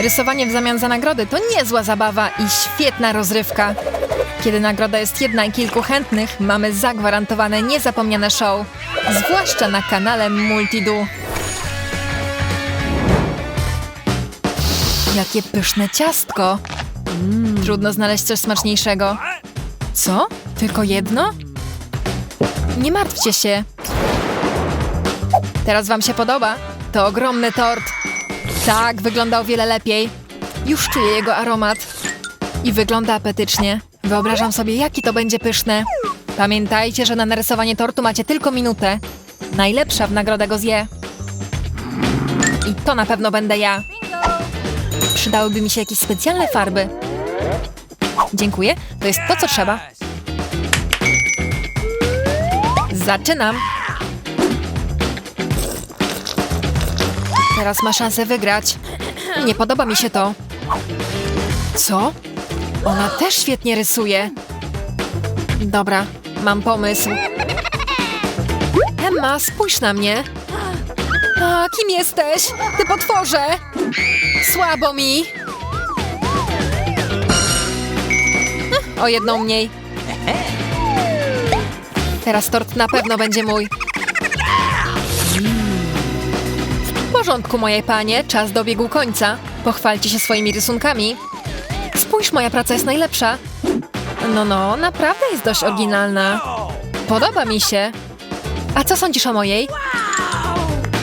Rysowanie w zamian za nagrody to niezła zabawa i świetna rozrywka. Kiedy nagroda jest jedna i kilku chętnych, mamy zagwarantowane niezapomniane show. Zwłaszcza na kanale Multidu. Jakie pyszne ciastko! Trudno znaleźć coś smaczniejszego. Co? Tylko jedno? Nie martwcie się. Teraz wam się podoba? To ogromny tort. Tak, wygląda o wiele lepiej. Już czuję jego aromat. I wygląda apetycznie. Wyobrażam sobie, jaki to będzie pyszne. Pamiętajcie, że na narysowanie tortu macie tylko minutę. Najlepsza w nagrodę go zje. I to na pewno będę ja. Przydałyby mi się jakieś specjalne farby. Dziękuję, to jest to, co trzeba. Zaczynam. Teraz ma szansę wygrać. Nie podoba mi się to. Co? Ona też świetnie rysuje. Dobra, mam pomysł. Emma, spójrz na mnie. A, kim jesteś? Ty potworze! Słabo mi. O jedną mniej. Teraz tort na pewno będzie mój. Porządku, moje panie, czas dobiegł końca. Pochwalcie się swoimi rysunkami. Spójrz, moja praca jest najlepsza. No, no, naprawdę jest dość oryginalna. Podoba mi się. A co sądzisz o mojej?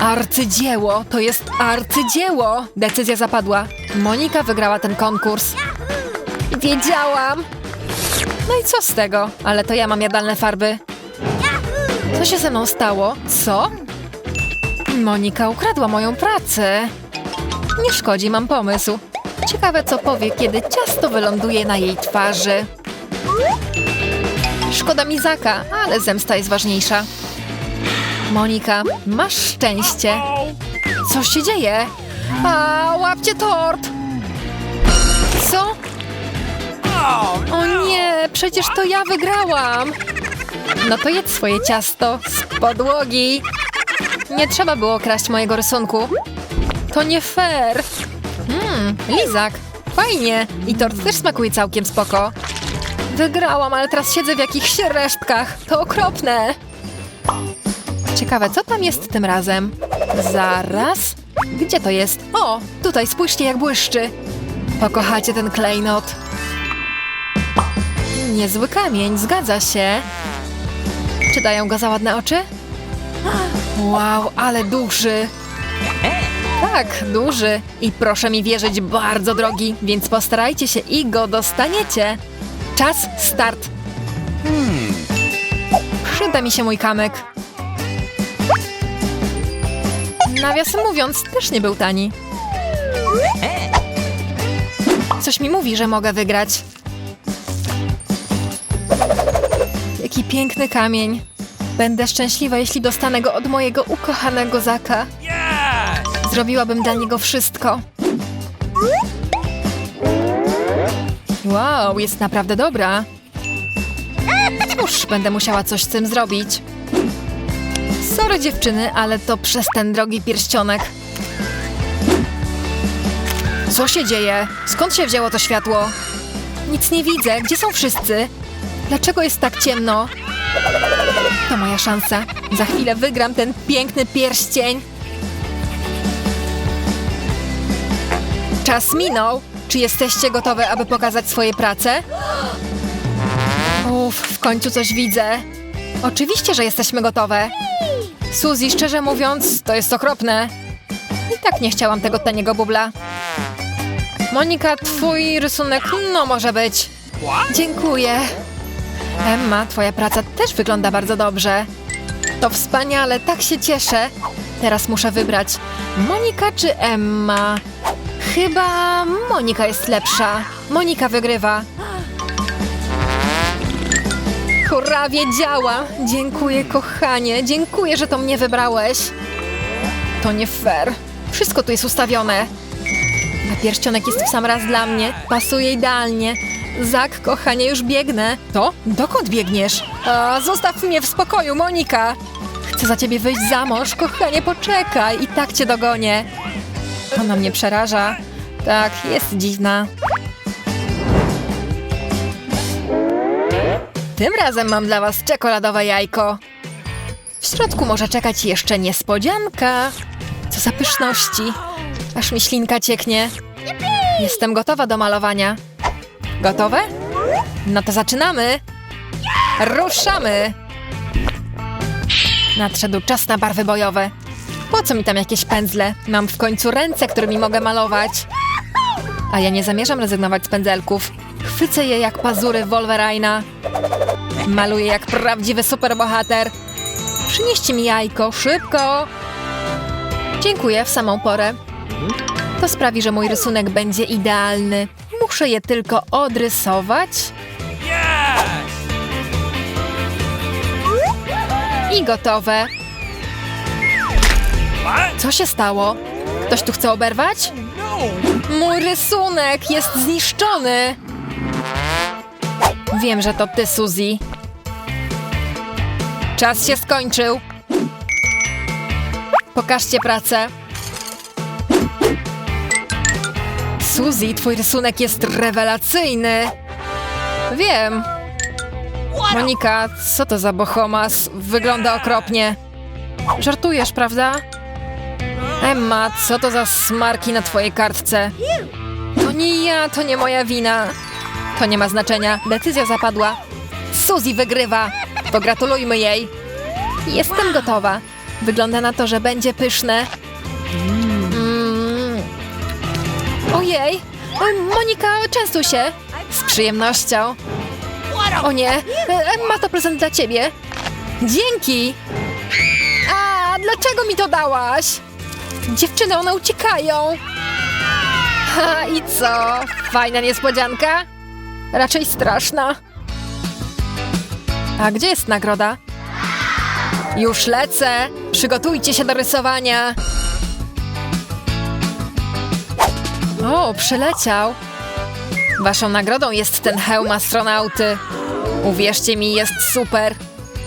Arcydzieło, to jest arcydzieło! Decyzja zapadła. Monika wygrała ten konkurs. Wiedziałam! No i co z tego? Ale to ja mam jadalne farby. Co się ze mną stało? Co? Monika ukradła moją pracę. Nie szkodzi, mam pomysł. Ciekawe, co powie, kiedy ciasto wyląduje na jej twarzy. Szkoda mi Zaka, ale zemsta jest ważniejsza. Monika, masz szczęście. Co się dzieje? A, łapcie tort! Co? O nie, przecież to ja wygrałam! No to jedz swoje ciasto z podłogi. Nie trzeba było kraść mojego rysunku. To nie fair. Mmm, lizak. Fajnie. I tort też smakuje całkiem spoko. Wygrałam, ale teraz siedzę w jakichś resztkach. To okropne. Ciekawe, co tam jest tym razem? Zaraz. Gdzie to jest? O, tutaj spójrzcie jak błyszczy. Pokochacie ten klejnot. Niezły kamień, zgadza się. Czy dają go za ładne oczy? Wow, ale duży. Tak, duży. I proszę mi wierzyć, bardzo drogi, więc postarajcie się i go dostaniecie. Czas, start. Przyda mi się mój kamyk. Nawiasem mówiąc, też nie był tani. Coś mi mówi, że mogę wygrać. Jaki piękny kamień. Będę szczęśliwa, jeśli dostanę go od mojego ukochanego Zaka. Zrobiłabym dla niego wszystko. Wow, jest naprawdę dobra. Cóż, będę musiała coś z tym zrobić. Sorry dziewczyny, ale to przez ten drogi pierścionek. Co się dzieje? Skąd się wzięło to światło? Nic nie widzę. Gdzie są wszyscy? Dlaczego jest tak ciemno? To moja szansa. Za chwilę wygram ten piękny pierścień. Czas minął. Czy jesteście gotowe, aby pokazać swoje prace? Uff, w końcu coś widzę. Oczywiście, że jesteśmy gotowe. Suzy, szczerze mówiąc, to jest okropne. I tak nie chciałam tego taniego bubla. Monika, twój rysunek, no może być. Dziękuję. Emma, twoja praca też wygląda bardzo dobrze. To wspaniale, tak się cieszę. Teraz muszę wybrać Monika czy Emma. Chyba Monika jest lepsza. Monika wygrywa. Hurra, wiedziała! Dziękuję, kochanie. Dziękuję, że to mnie wybrałeś. To nie fair. Wszystko tu jest ustawione. Pierścionek jest w sam raz dla mnie. Pasuje idealnie. Zak, kochanie, już biegnę. To? Dokąd biegniesz? A, zostaw mnie w spokoju, Monika. Chcę za ciebie wyjść za mąż. Kochanie, poczekaj. I tak cię dogonię. Ona mnie przeraża. Tak, jest dziwna. Tym razem mam dla was czekoladowe jajko. W środku może czekać jeszcze niespodzianka. Co za pyszności. Aż mi ślinka cieknie. Jestem gotowa do malowania. Gotowe? No to zaczynamy. Ruszamy. Nadszedł czas na barwy bojowe. Po co mi tam jakieś pędzle? Mam w końcu ręce, którymi mogę malować. A ja nie zamierzam rezygnować z pędzelków. Chwycę je jak pazury Wolverina. Maluję jak prawdziwy superbohater. Przynieście mi jajko, szybko! Dziękuję, w samą porę. To sprawi, że mój rysunek będzie idealny. Muszę je tylko odrysować. I gotowe. Co się stało? Ktoś tu chce oberwać? Mój rysunek jest zniszczony. Wiem, że to ty, Suzy. Czas się skończył. Pokażcie pracę. Suzy, twój rysunek jest rewelacyjny. Wiem. Monika, co to za bohomas? Wygląda okropnie. Żartujesz, prawda? Emma, co to za smarki na twojej kartce? To nie ja, to nie moja wina. To nie ma znaczenia. Decyzja zapadła. Suzy wygrywa. Pogratulujmy jej. Jestem gotowa. Wygląda na to, że będzie pyszne. Ojej! Oj, Monika, częstuj się. Z przyjemnością. O nie, E, Emma to prezent dla ciebie. Dzięki. A, dlaczego mi to dałaś? Dziewczyny, one uciekają. Ha, i co? Fajna niespodzianka? Raczej straszna. A gdzie jest nagroda? Już lecę. Przygotujcie się do rysowania. O, przyleciał. Waszą nagrodą jest ten hełm astronauty. Uwierzcie mi, jest super.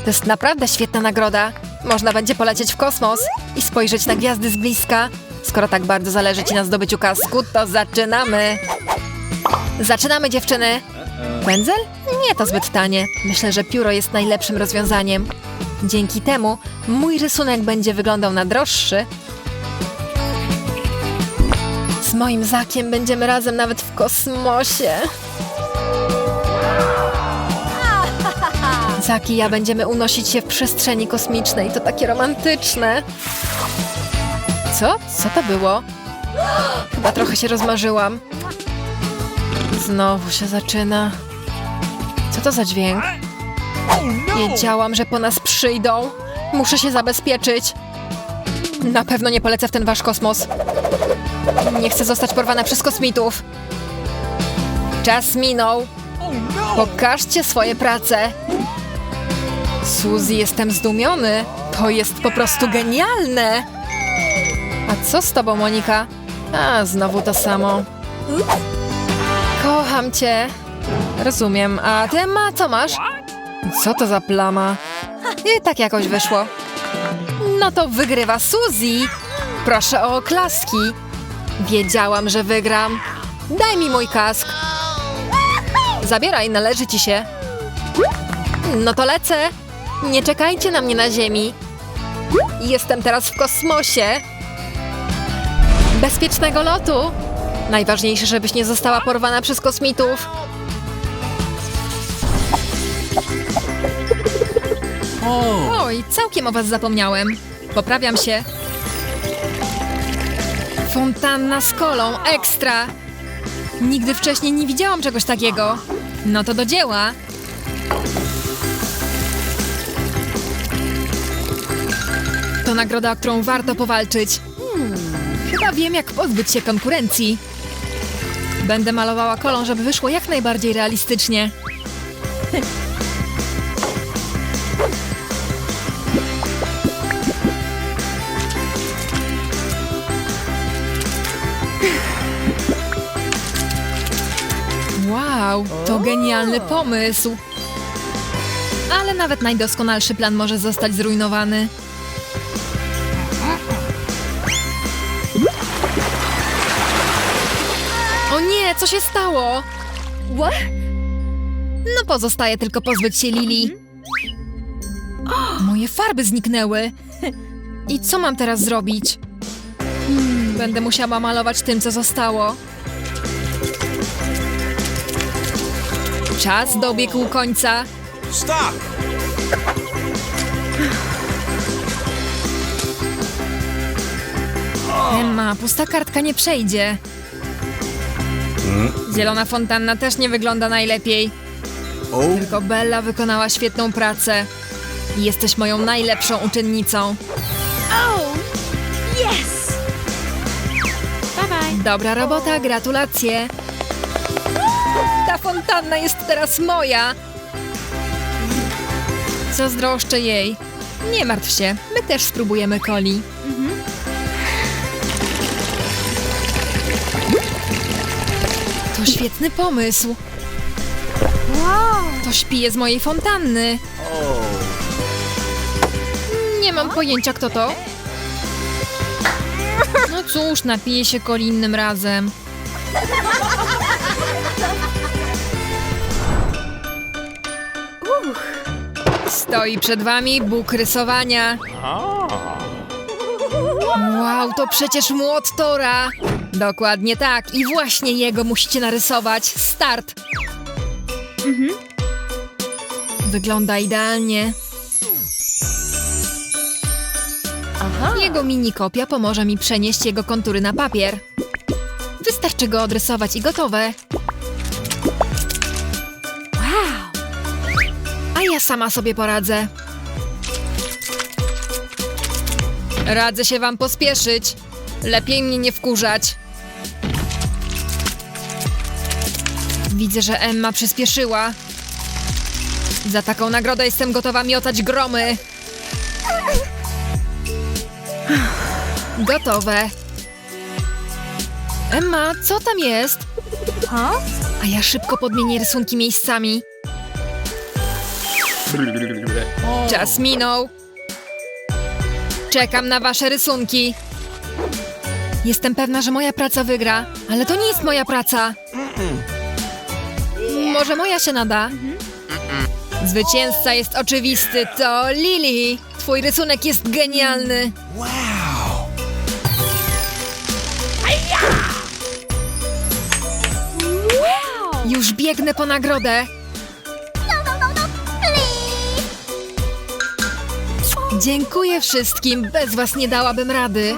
To jest naprawdę świetna nagroda. Można będzie polecieć w kosmos i spojrzeć na gwiazdy z bliska. Skoro tak bardzo zależy ci na zdobyciu kasku, to zaczynamy. Zaczynamy, dziewczyny. Pędzel? Nie to zbyt tanie. Myślę, że pióro jest najlepszym rozwiązaniem. Dzięki temu mój rysunek będzie wyglądał na droższy. Moim Zakiem będziemy razem nawet w kosmosie. Zaki i ja będziemy unosić się w przestrzeni kosmicznej. To takie romantyczne. Co? Co to było? Chyba trochę się rozmarzyłam. Znowu się zaczyna. Co to za dźwięk? Wiedziałam, że po nas przyjdą. Muszę się zabezpieczyć. Na pewno nie polecę w ten wasz kosmos. Nie chcę zostać porwana przez kosmitów. Czas minął. Pokażcie swoje prace. Suzy, jestem zdumiony. To jest po prostu genialne. A co z tobą, Monika? A, znowu to samo. Kocham cię. Rozumiem. A ty, Emma, co masz? Co to za plama? I tak jakoś wyszło. No to wygrywa Suzy. Proszę o oklaski. Wiedziałam, że wygram. Daj mi mój kask. Zabieraj, należy ci się. No to lecę. Nie czekajcie na mnie na ziemi. Jestem teraz w kosmosie. Bezpiecznego lotu. Najważniejsze, żebyś nie została porwana przez kosmitów. Oj, całkiem o was zapomniałem. Poprawiam się. Fontanna z kolą, ekstra! Nigdy wcześniej nie widziałam czegoś takiego. No to do dzieła. To nagroda, o którą warto powalczyć. Hmm, chyba wiem, jak pozbyć się konkurencji. Będę malowała kolą, żeby wyszło jak najbardziej realistycznie. Wow, to genialny pomysł. Ale nawet najdoskonalszy plan może zostać zrujnowany. O nie, co się stało? No pozostaje tylko pozbyć się Lili. Moje farby zniknęły. I co mam teraz zrobić? Będę musiała malować tym, co zostało. Czas dobiegł końca. Stop! Emma, pusta kartka nie przejdzie. Zielona fontanna też nie wygląda najlepiej. Tylko Bella wykonała świetną pracę. I Jesteś moją najlepszą uczennicą. Dobra robota, gratulacje. Ta fontanna jest teraz moja. Zazdroszczę jej. Nie martw się, my też spróbujemy coli. To świetny pomysł. To pije z mojej fontanny. Nie mam pojęcia, kto to. No cóż, napiję się coli innym razem. Stoi przed wami Bóg rysowania. Wow, to przecież młot Tora. Dokładnie tak. I właśnie jego musicie narysować. Start. Wygląda idealnie. Jego mini kopia pomoże mi przenieść jego kontury na papier. Wystarczy go odrysować i gotowe. Wow. A ja sama sobie poradzę. Radzę się wam pospieszyć. Lepiej mnie nie wkurzać. Widzę, że Emma przyspieszyła. Za taką nagrodę jestem gotowa miotać gromy. Gotowe. Emma, co tam jest? Huh? A ja szybko podmienię rysunki miejscami. Czas minął. Czekam na wasze rysunki. Jestem pewna, że moja praca wygra, ale to nie jest moja praca. Może moja się nada? Zwycięzca jest oczywisty, to Lily. Twój rysunek jest genialny. wow! Wow. Już biegnę po nagrodę. Dziękuję wszystkim, bez was nie dałabym rady.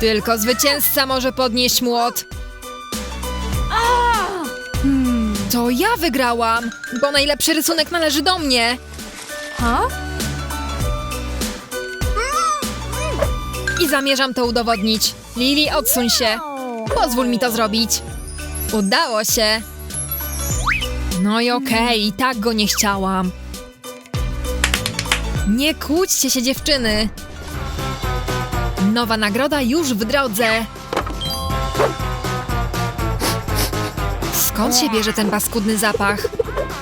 Tylko zwycięzca może podnieść młot. Hmm. To ja wygrałam, bo najlepszy rysunek należy do mnie. I zamierzam to udowodnić. Lili, odsuń się. Pozwól mi to zrobić. Udało się. No i okej, i tak go nie chciałam. Nie kłóćcie się, dziewczyny. Nowa nagroda już w drodze. Skąd się bierze ten paskudny zapach?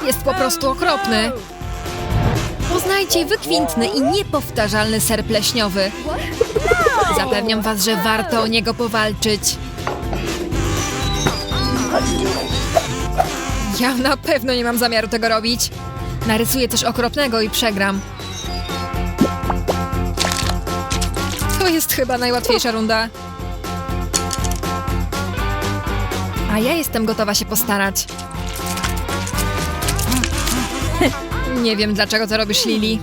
Jest po prostu okropny. Poznajcie wykwintny i niepowtarzalny ser pleśniowy. Zapewniam was, że warto o niego powalczyć. Ja na pewno nie mam zamiaru tego robić. Narysuję coś okropnego i przegram. To jest chyba najłatwiejsza runda. A ja jestem gotowa się postarać. Nie wiem, dlaczego to robisz, Lili.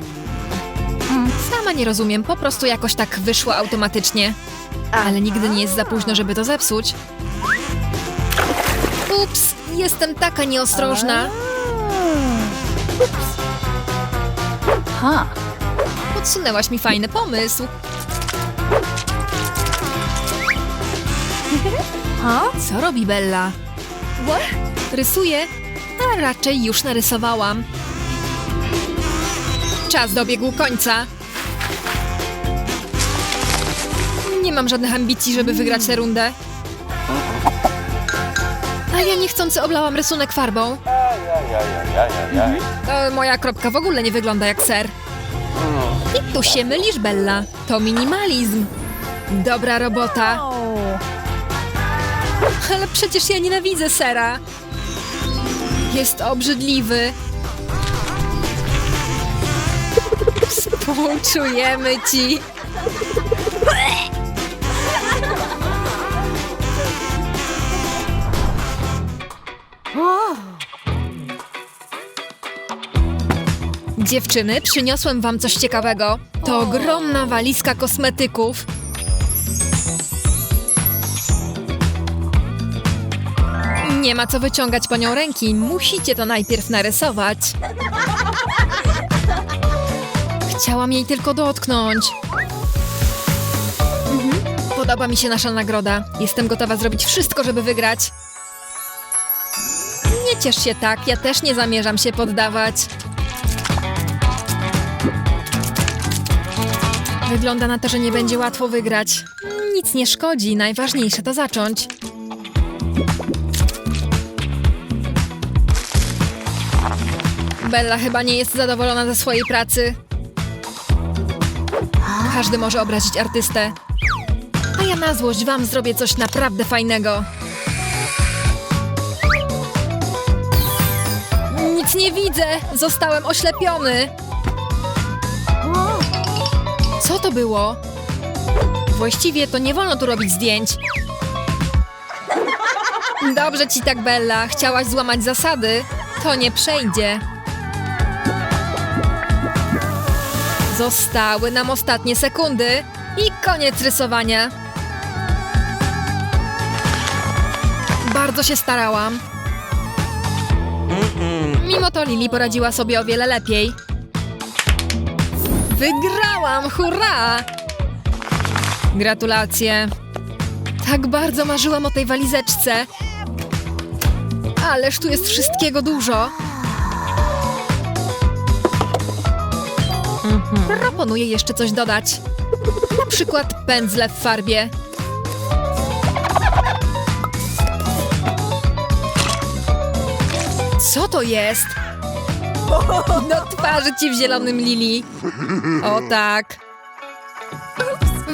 Sama nie rozumiem, po prostu jakoś tak wyszło automatycznie. Ale nigdy nie jest za późno, żeby to zepsuć. Ups, jestem taka nieostrożna. Podsunęłaś mi fajny pomysł. Co robi Bella? Rysuje? A raczej już narysowałam. Czas dobiegł końca. Nie mam żadnych ambicji, żeby wygrać tę rundę. A ja niechcący oblałam rysunek farbą. E, moja kropka w ogóle nie wygląda jak ser. I tu się mylisz, Bella. To minimalizm. Dobra robota. Ale przecież ja nienawidzę sera. Jest obrzydliwy. Współczujemy ci. Dziewczyny, przyniosłem wam coś ciekawego. To ogromna walizka kosmetyków. Nie ma co wyciągać po nią ręki. Musicie to najpierw narysować. Chciałam jej tylko dotknąć. Mhm. Podoba mi się nasza nagroda. Jestem gotowa zrobić wszystko, żeby wygrać. Nie ciesz się tak, ja też nie zamierzam się poddawać. Wygląda na to, że nie będzie łatwo wygrać. Nic nie szkodzi, najważniejsze to zacząć. Bella chyba nie jest zadowolona ze swojej pracy. Każdy może obrazić artystę. A ja na złość wam zrobię coś naprawdę fajnego. Nic nie widzę! Zostałem oślepiony! Co to było? Właściwie to nie wolno tu robić zdjęć. Dobrze ci tak, Bella. Chciałaś złamać zasady. To nie przejdzie. Zostały nam ostatnie sekundy i koniec rysowania. Bardzo się starałam. Mimo to Lili poradziła sobie o wiele lepiej. Wygrałam! Hurra! Gratulacje. Tak bardzo marzyłam o tej walizeczce. Ależ tu jest wszystkiego dużo. Proponuję jeszcze coś dodać. Na przykład pędzle w farbie. Co to jest? Do twarzy ci w zielonym lili. O tak.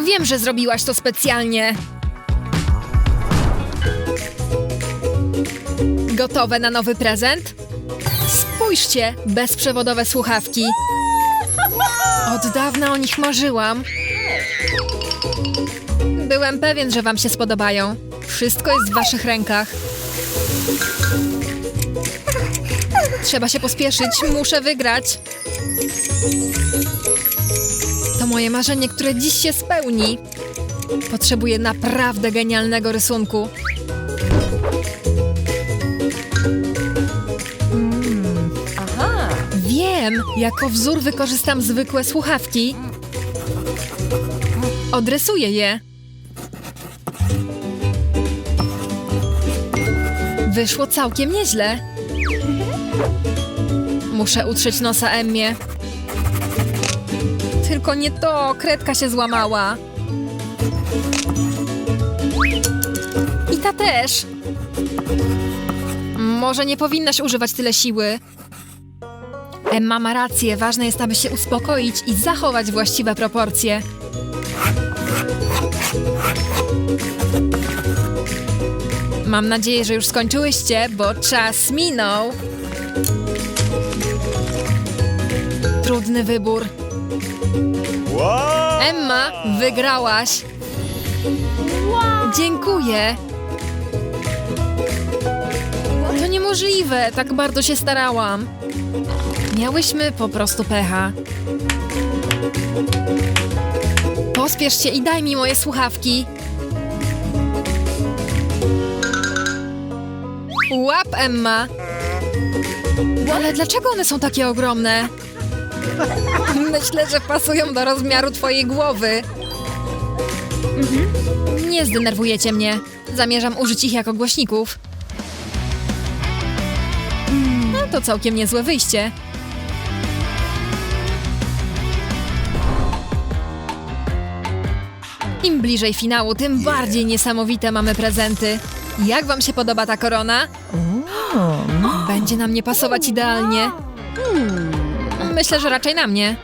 Wiem, że zrobiłaś to specjalnie. Gotowe na nowy prezent? Spójrzcie, bezprzewodowe słuchawki. Od dawna o nich marzyłam. Byłem pewien, że wam się spodobają. Wszystko jest w waszych rękach. Trzeba się pospieszyć, muszę wygrać. To moje marzenie, które dziś się spełni. Potrzebuję naprawdę genialnego rysunku. Wiem, jako wzór wykorzystam zwykłe słuchawki. Odrysuję je. Wyszło całkiem nieźle. Muszę utrzeć nosa Emmie. Tylko nie to, kredka się złamała. I ta też. Może nie powinnaś używać tyle siły. Emma ma rację, ważne jest, aby się uspokoić i zachować właściwe proporcje. Mam nadzieję, że już skończyłyście, bo czas minął. Trudny wybór. Emma, wygrałaś. Dziękuję. To niemożliwe, tak bardzo się starałam. Miałyśmy po prostu pecha. Pospiesz się i daj mi moje słuchawki. Łap, Emma. Ale dlaczego one są takie ogromne? Myślę, że pasują do rozmiaru twojej głowy. Nie zdenerwujecie mnie. Zamierzam użyć ich jako głośników. No to całkiem niezłe wyjście. Im bliżej finału, tym bardziej niesamowite mamy prezenty. Jak wam się podoba ta korona? Mm. Będzie na mnie pasować idealnie. Hmm. Myślę, że raczej na mnie.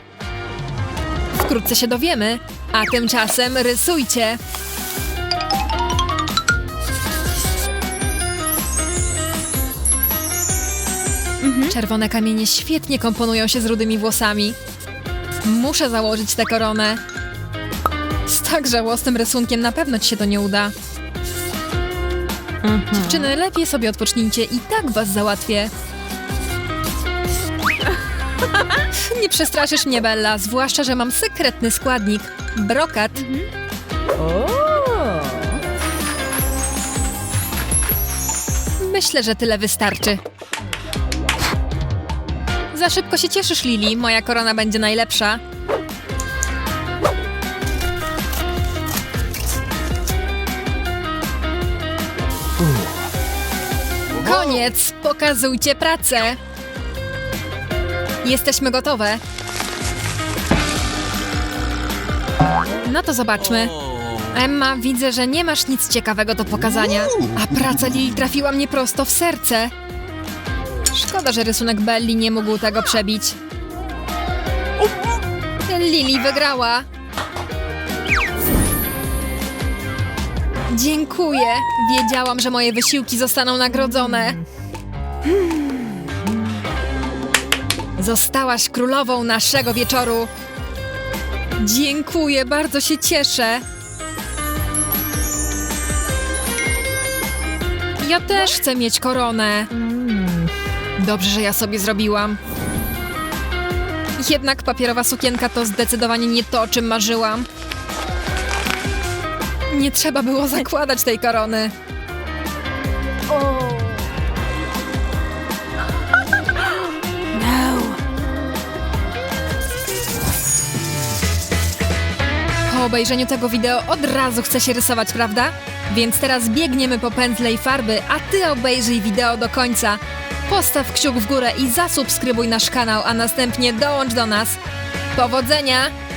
Wkrótce się dowiemy. A tymczasem rysujcie. Mhm. Czerwone kamienie świetnie komponują się z rudymi włosami. Muszę założyć tę koronę. Tak żałosnym rysunkiem na pewno ci się to nie uda. Dziewczyny, lepiej sobie odpocznijcie i tak was załatwię. Nie przestraszysz mnie, Bella, zwłaszcza, że mam sekretny składnik. Brokat. Myślę, że tyle wystarczy. Za szybko się cieszysz, Lili. Moja korona będzie najlepsza. Koniec! Pokazujcie pracę! Jesteśmy gotowe. No to zobaczmy. Emma, widzę, że nie masz nic ciekawego do pokazania. A praca Lili trafiła mnie prosto w serce. Szkoda, że rysunek Belli nie mógł tego przebić. Lili wygrała. Dziękuję. Wiedziałam, że moje wysiłki zostaną nagrodzone. Zostałaś królową naszego wieczoru. Dziękuję, bardzo się cieszę. Ja też chcę mieć koronę. Dobrze, że ja sobie zrobiłam. Jednak papierowa sukienka to zdecydowanie nie to, o czym marzyłam. Nie trzeba było zakładać tej korony. No. Po obejrzeniu tego wideo od razu chce się rysować, prawda? Więc teraz biegniemy po pędzle i farby, a ty obejrzyj wideo do końca. Postaw kciuk w górę i zasubskrybuj nasz kanał, a następnie dołącz do nas. Powodzenia!